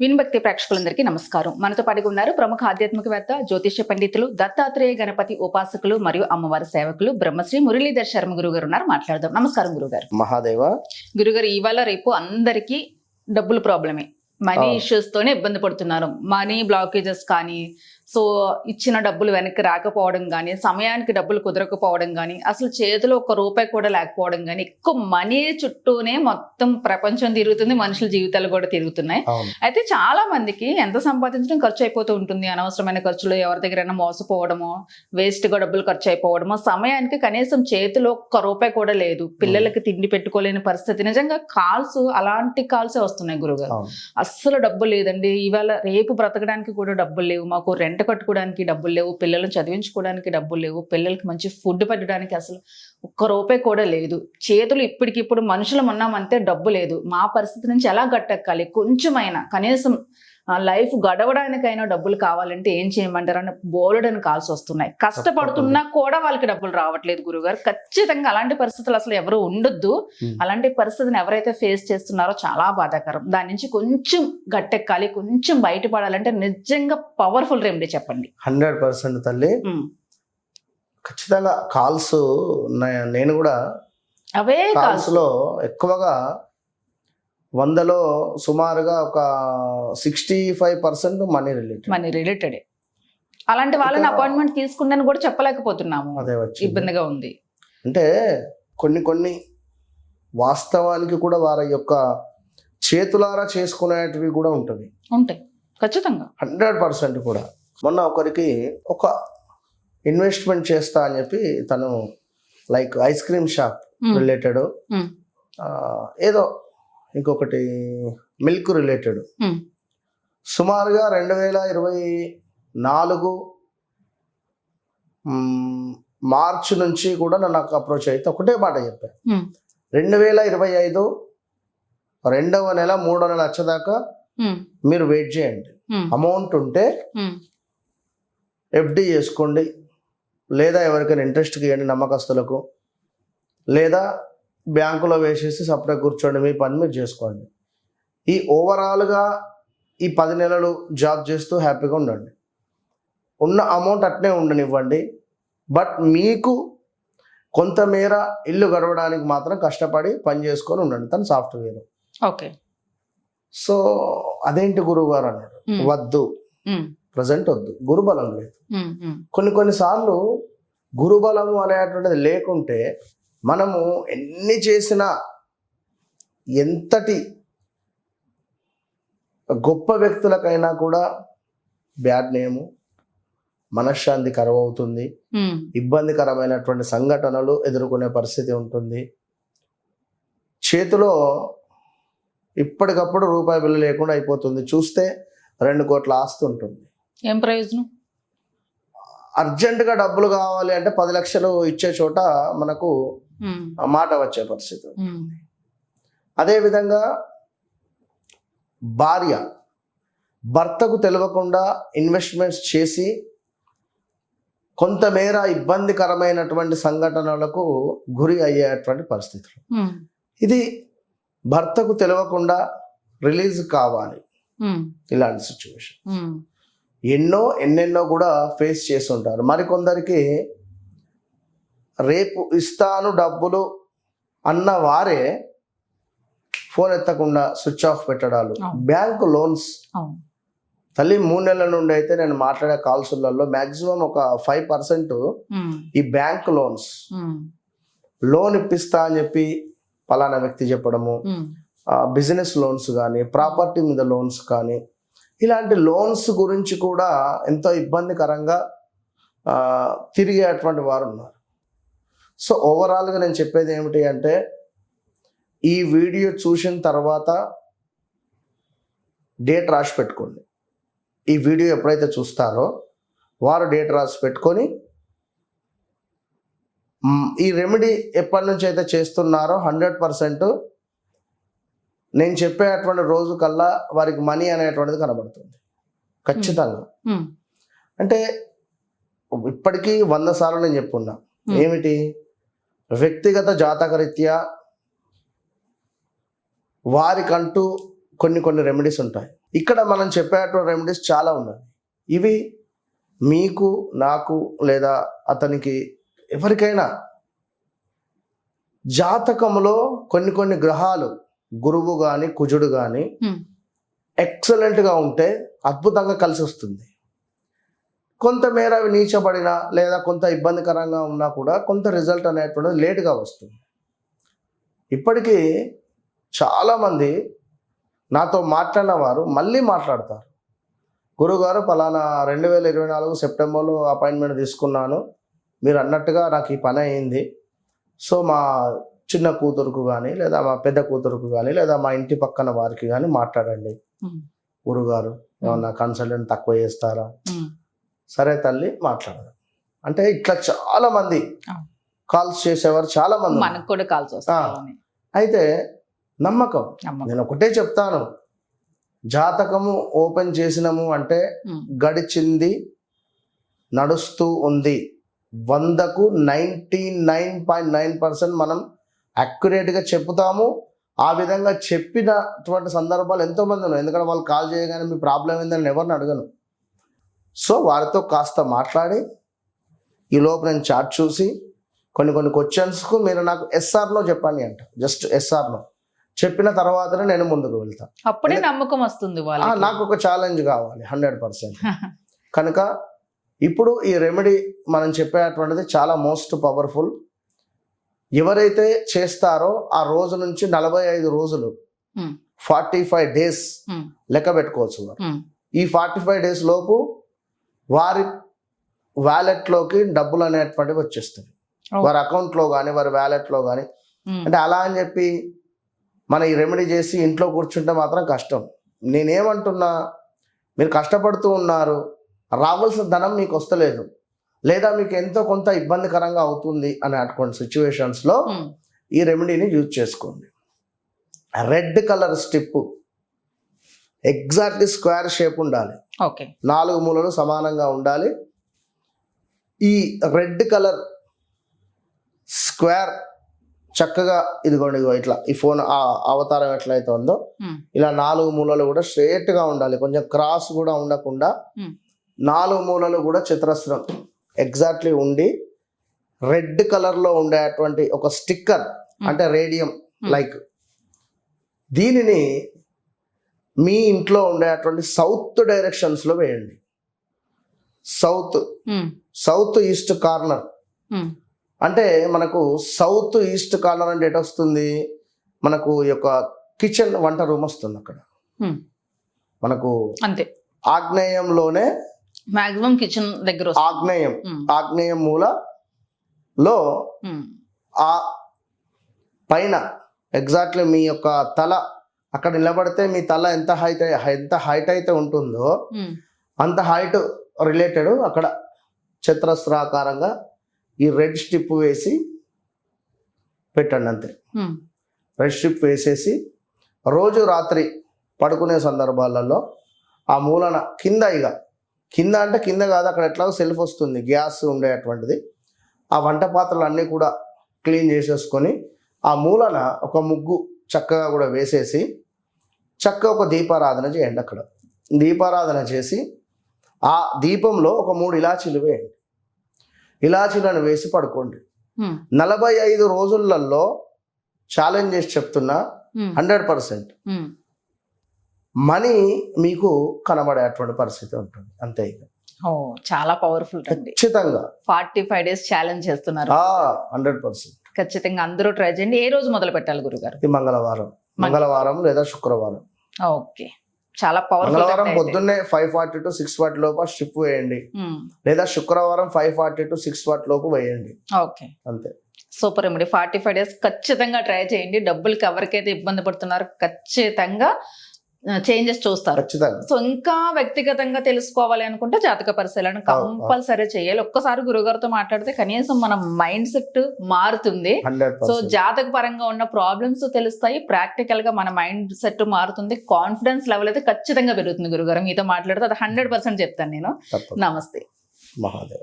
వినభక్తి ప్రేక్షకులందరికీ నమస్కారం. మనతో పాటుగా ఉన్నారు ప్రముఖ ఆధ్యాత్మికవేత్త జ్యోతిష్య పండితులు దత్తాత్రేయ గణపతి ఉపాసకులు మరియు అమ్మవారి సేవకులు బ్రహ్మశ్రీ మురళీధర్ శర్మ గురువు గారు ఉన్నారు. మాట్లాడదాం. నమస్కారం గురుగారు. మహాదేవ. గురుగారు ఇవాళ రేపు అందరికీ డబ్బుల ప్రాబ్లమే. మనీ. ఇష్యూస్ తోనే ఇబ్బంది పడుతున్నారు. మనీ బ్లాకేజెస్ కానీ సో ఇచ్చిన డబ్బులు వెనక్కి రాకపోవడం కానీ సమయానికి డబ్బులు కుదరకపోవడం కానీ అసలు చేతిలో ఒక రూపాయి కూడా లేకపోవడం కానీ ఎక్కువ మనీ చుట్టూనే మొత్తం ప్రపంచం తిరుగుతుంది మనుషుల జీవితాలు కూడా తిరుగుతున్నాయి. అయితే చాలా మందికి ఎంత సంపాదించడం ఖర్చు అయిపోతూ ఉంటుంది? అనవసరమైన ఖర్చులు ఎవరి దగ్గరైనా మోసపోవడమో వేస్ట్గా డబ్బులు ఖర్చు అయిపోవడమో సమయానికి కనీసం చేతిలో ఒక్క రూపాయి కూడా లేదు. పిల్లలకి తిండి పెట్టుకోలేని పరిస్థితి. నిజంగా కాల్స్ అలాంటి కాల్సే వస్తున్నాయి గురుగారు. అస్సలు డబ్బు లేదండి. ఇవాళ రేపు బ్రతకడానికి కూడా డబ్బులు లేవు. మాకు రెంట్ కట్టుకోవడానికి డబ్బులు లేవు పిల్లలను చదివించుకోవడానికి డబ్బులు లేవు పిల్లలకి మంచి ఫుడ్ పెట్టడానికి అసలు ఒక్క రూపాయి కూడా లేదు. చేతులు ఇప్పటికిప్పుడు మనుషులం ఉన్నామంతే డబ్బు లేదు. మా పరిస్థితి నుంచి ఎలా గట్టెక్కాలి? కొంచెమైనా కనీసం లైఫ్ గడవడానికైనా డబ్బులు కావాలంటే ఏం చేయమంటారు అని బోలెడని కాల్సి వస్తున్నాయి. కష్టపడుతున్నా కూడా వాళ్ళకి డబ్బులు రావట్లేదు గురుగారు. ఖచ్చితంగా అలాంటి పరిస్థితులు అసలు ఎవరు ఉండొద్దు. అలాంటి పరిస్థితిని ఎవరైతే ఫేస్ చేస్తున్నారో చాలా బాధాకరం. దాని నుంచి కొంచెం గట్టెక్కాలి కొంచెం బయటపడాలంటే నిజంగా పవర్ఫుల్ రెమెడీ చెప్పండి. హండ్రెడ్ పర్సెంట్ తల్లి. ఖచ్చితంగా కాల్స్ నేను కూడా అవే కాల్స్. లో ఎక్కువగా వందలో సుమారుగా ఒక sixty five percent money related money related అలాంటి వాళ్ళని అపాయింట్మెంట్ తీసుకుందని కూడా చెప్పలేకపోతున్నాము. అదే వచ్చి ఇబ్బందిగా ఉంది. అంటే కొన్ని కొన్ని వాస్తవానికి కూడా వారి యొక్క చేతులారా చేసుకునేటివి కూడా ఉంటుంది. ఉంటాయి. ఖచ్చితంగా. హండ్రెడ్ పర్సెంట్ కూడా. మొన్న ఒకరికి ఒక ఇన్వెస్ట్మెంట్ చేస్తా అని చెప్పి తను like ice cream shop. Related. ఏదో ఇంకొకటి మిల్క్ రిలేటెడ్. సుమారుగా రెండు వేల ఇరవై నాలుగు మార్చి నుంచి కూడా నన్ను నాకు అప్రోచ్ అయితే ఒకటే మాట చెప్పాను ఉమ్. రెండు వేల ఇరవై ఐదు రెండవ నెల మూడవ నెల వచ్చేదాకా. మీరు వెయిట్ చేయండి. అమౌంట్ ఉంటే. ఎఫ్డి చేసుకోండి లేదా ఎవరికైనా ఇంట్రెస్ట్కి ఇవ్వండి నమ్మకస్తులకు లేదా బ్యాంకులో వేసేసి సపరేట్ కూర్చోండి మీ పని మీరు చేసుకోండి. ఈ ఓవరాల్గా ఈ పది నెలలు జాబ్ చేస్తూ హ్యాపీగా ఉండండి. ఉన్న అమౌంట్ అట్నే ఉండనివ్వండి. బట్ మీకు కొంతమేర ఇల్లు గడవడానికి మాత్రం కష్టపడి పని చేసుకొని ఉండండి తను సాఫ్ట్వేర్. ఓకే. సో అదేంటి గురువు గారు అన్నాడు. వద్దు. ప్రజెంట్ వద్దు. గురుబలం లేదు. కొన్ని కొన్నిసార్లు గురుబలము అనేటువంటిది లేకుంటే మనము ఎన్ని చేసినా ఎంతటి గొప్ప వ్యక్తులకైనా కూడా బ్యాడ్ నేము మనశ్శాంతి కరవవుతుంది. ఇబ్బందికరమైనటువంటి సంఘటనలు ఎదుర్కొనే పరిస్థితి ఉంటుంది చేతిలో ఇప్పటికప్పుడు రూపాయి బిల్లు లేకుండా అయిపోతుంది చూస్తే రెండు కోట్ల ఆస్తి ఉంటుంది ఏం ప్రయోజనం అర్జెంటుగా డబ్బులు కావాలి అంటే పది లక్షలు ఇచ్చే చోట మనకు. ఆ మాట వచ్చే పరిస్థితి. అదేవిధంగా భార్య భర్తకు తెలియకుండా ఇన్వెస్ట్మెంట్స్ చేసి కొంతమేర ఇబ్బందికరమైనటువంటి సంఘటనలకు గురి అయ్యేటువంటి పరిస్థితులు. ఇది భర్తకు తెలియకుండా రిలీజ్ కావాలి. ఇలాంటి సిచ్యువేషన్. ఎన్నో ఎన్నెన్నో కూడా ఫేస్ చేసి ఉంటారు మరికొందరికి రేపు ఇస్తాను డబ్బులు అన్న వారే ఫోన్ ఎత్తకుండా స్విచ్ ఆఫ్ పెట్టడాలు. బ్యాంక్ లోన్స్ తల్లి మూడు నెలల నుండి అయితే నేను మాట్లాడే కాల్సులలో మాక్సిమం ఒక ఫైవ్ పర్సెంట్. ఈ బ్యాంక్ లోన్స్. లోన్ ఇప్పిస్తా అని చెప్పి పలానా వ్యక్తి చెప్పడము. బిజినెస్ లోన్స్ కానీ ప్రాపర్టీ మీద లోన్స్ కానీ ఇలాంటి లోన్స్ గురించి కూడా ఎంతో ఇబ్బందికరంగా తిరిగేటువంటి వారు ఉన్నారు సో ఓవరాల్గా నేను చెప్పేది ఏమిటి అంటే ఈ వీడియో చూసిన తర్వాత డేట్ రాసి పెట్టుకోండి. ఈ వీడియో ఎప్పుడైతే చూస్తారో వారు డేట్ రాసి పెట్టుకొని ఈ రెమెడీ ఎప్పటి నుంచి అయితే చేస్తున్నారో హండ్రెడ్ పర్సెంట్ నేను చెప్పేటువంటి రోజు కల్లా వారికి మనీ అనేటువంటిది కనబడుతుంది. ఖచ్చితంగా. అంటే ఇప్పటికీ వంద సార్లు నేను చెప్పున్నా. ఏమిటి? వ్యక్తిగత జాతకరీత్యా వారికంటూ కొన్ని కొన్ని రెమెడీస్ ఉంటాయి. ఇక్కడ మనం చెప్పేటువంటి రెమెడీస్ చాలా ఉన్నాయి. ఇవి మీకు నాకు లేదా అతనికి ఎవరికైనా జాతకంలో కొన్ని కొన్ని గ్రహాలు గురువు కానీ కుజుడు కానీ. ఎక్సలెంట్గా ఉంటే అద్భుతంగా కలిసి వస్తుంది. కొంతమేర అవి నీచబడినా లేదా కొంత ఇబ్బందికరంగా ఉన్నా కూడా కొంత రిజల్ట్ అనేటువంటిది లేటుగా వస్తుంది. ఇప్పటికీ చాలామంది నాతో మాట్లాడిన వారు మళ్ళీ మాట్లాడతారు. గురుగారు పలానా రెండు వేల ఇరవై నాలుగు సెప్టెంబర్లో అపాయింట్మెంట్ తీసుకున్నాను. మీరు అన్నట్టుగా నాకు ఈ పని అయింది. సో మా చిన్న కూతురుకు కానీ లేదా మా పెద్ద కూతురుకు కానీ లేదా మా ఇంటి పక్కన వారికి కానీ మాట్లాడండి. గురుగారు ఏమన్నా కన్సల్టెంట్ తక్కువ చేస్తారా? సరే తల్లి మాట్లాడదాం. అంటే ఇట్లా చాలా మంది. కాల్స్ చేసేవారు చాలా మంది. మనకు కూడా కాల్స్ వస్తాయి అయితే నమ్మకం. నేను ఒకటే చెప్తాను. జాతకము ఓపెన్ చేసినాము అంటే గడిచింది నడుస్తూ ఉంది. వందకు ninety nine point nine percent మనం అక్యురేట్గా చెప్తాము ఆ విధంగా చెప్పినటువంటి సందర్భాలు ఎంతోమంది ఉన్నాయి ఎందుకంటే వాళ్ళు కాల్ చేయగానే మీ ప్రాబ్లం ఏందని ఎవరిని అడగను. సో వారితో కాస్త మాట్లాడి ఈ లోపు నేను చాట్ చూసి కొన్ని కొన్ని క్వశ్చన్స్కు మీరు నాకు ఎస్ఆర్నో చెప్పండి అంట. జస్ట్ ఎస్ఆర్నో చెప్పిన తర్వాతనే నేను ముందుకు వెళ్తాను అప్పుడే నమ్మకం వస్తుంది నాకు ఒక ఛాలెంజ్ కావాలి హండ్రెడ్ పర్సెంట్ కనుక ఇప్పుడు ఈ రెమెడీ మనం చెప్పేటువంటిది చాలా మోస్ట్ పవర్ఫుల్ ఎవరైతే చేస్తారో ఆ రోజు నుంచి నలభై ఐదు రోజులు. Forty five days. లెక్క పెట్టుకోవచ్చు ఈ ఫార్టీ ఫైవ్ డేస్ లోపు వారి వ్యాలెట్లోకి డబ్బులు అనేటువంటివి వచ్చేస్తాయి. Oh. వారి అకౌంట్లో కానీ వారి వ్యాలెట్లో కానీ అంటే అలా అని చెప్పి మన ఈ రెమెడీ చేసి ఇంట్లో కూర్చుంటే మాత్రం కష్టం. నేనేమంటున్నా మీరు కష్టపడుతూ ఉన్నారు రావాల్సిన ధనం మీకు వస్తలేదు. లేదా మీకు ఎంతో కొంత ఇబ్బందికరంగా అవుతుంది అని అటువంటి సిచ్యువేషన్స్లో ఈ రెమెడీని యూజ్ చేసుకోండి. Red colour strip exactly square shape ఉండాలి. ఓకే. నాలుగు మూలలు సమానంగా ఉండాలి. ఈ రెడ్ కలర్ స్క్వేర్ చక్కగా ఇదిగోండి ఇదిగో ఇట్లా ఈ ఫోన్ ఆ అవతారం ఎట్లయితే ఉందో ఇలా నాలుగు మూలలు కూడా straight గా ఉండాలి. కొంచెం క్రాస్ కూడా ఉండకుండా. నాలుగు మూలలు కూడా చతురస్రం ఎగ్జాక్ట్లీ ఉండి రెడ్ కలర్లో ఉండేటువంటి ఒక స్టిక్కర్ అంటే రేడియం. లైక్ దీనిని మీ ఇంట్లో ఉండేటువంటి సౌత్ డైరెక్షన్స్లో వేయండి. South um, south east corner. ఉమ్, అంటే మనకు సౌత్ ఈస్ట్ కార్నర్ అంటే ఎటు వస్తుంది? మనకు ఈ యొక్క కిచెన్ వంట రూమ్ వస్తుంది అక్కడ. ఉమ్. మనకు అంతే. ఆగ్నేయంలోనే మాక్సిమం కిచెన్ దగ్గర ఆగ్నేయం ఆగ్నేయం మూలలో ఆ పైన ఎగ్జాక్ట్లీ మీ యొక్క తల అక్కడ నిలబడితే మీ తల ఎంత హైట్ ఎంత హైట్ అయితే ఉంటుందో అంత హైట్ రిలేటెడ్ అక్కడ చతురస్రాకారంగా ఈ రెడ్ స్టిప్ వేసి పెట్టండి అంతే. రెడ్ స్ట్రిప్ వేసేసి రోజు రాత్రి పడుకునే సందర్భాలలో ఆ మూలన కింద ఇక కింద అంటే కింద కాదు అక్కడ ఎట్లాగో సెల్ఫ్ వస్తుంది గ్యాస్ ఉండేటువంటిది ఆ వంట పాత్రలు అన్నీ కూడా క్లీన్ చేసేసుకొని ఆ మూలన ఒక ముగ్గు చక్కగా కూడా వేసేసి చక్కగా ఒక దీపారాధన చేయండి అక్కడ. దీపారాధన చేసి ఆ దీపంలో ఒక మూడు ఇలాచీలు వేయండి. ఇలాచీలను వేసి పడుకోండి. నలభై ఐదు రోజులలో ఛాలెంజ్ చేసి చెప్తున్నా హండ్రెడ్ పర్సెంట్. మనీ మీకు కనబడేటువంటి పరిస్థితి ఉంటుంది. అంతే ఇక. చాలా పవర్ఫుల్ ఖచ్చితంగా. ఫార్టీ ఫైవ్ డేస్ ఛాలెంజ్ చేస్తున్నారు. Hundred percent. ఖచ్చితంగా అందరూ ట్రై చేయండి. ఏ రోజు మొదలు పెట్టాలి గురుగారు? ఇది మంగళవారం. మంగళవారం. లేదా శుక్రవారం. ఓకే. చాలా మంగళవారం పొద్దున్నే five forty to six forty లోపు స్ట్రిప్ వేయండి. లేదా శుక్రవారం five forty to six forty లోపు వేయండి. ఓకే. అంతే. Super remedy forty five days ఖచ్చితంగా ట్రై చేయండి. డబ్బులకి ఎవరికైతే ఇబ్బంది పడుతున్నారో ఖచ్చితంగా చేంజెస్ చూస్తారు. సో ఇంకా వ్యక్తిగతంగా తెలుసుకోవాలి అనుకుంటే జాతక పరిశీలన. కంపల్సరీ చేయాలి. ఒక్కసారి గురుగారితో మాట్లాడితే కనీసం మన మైండ్ సెట్ మారుతుంది. సో జాతక పరంగా ఉన్న ప్రాబ్లమ్స్ తెలుస్తాయి. ప్రాక్టికల్గా మన మైండ్ సెట్ మారుతుంది. కాన్ఫిడెన్స్ లెవెల్ అయితే ఖచ్చితంగా పెరుగుతుంది గురుగారు మీతో మాట్లాడితే అది హండ్రెడ్ పర్సెంట్ చెప్తాను నేను. నమస్తే. మహాదేవ్.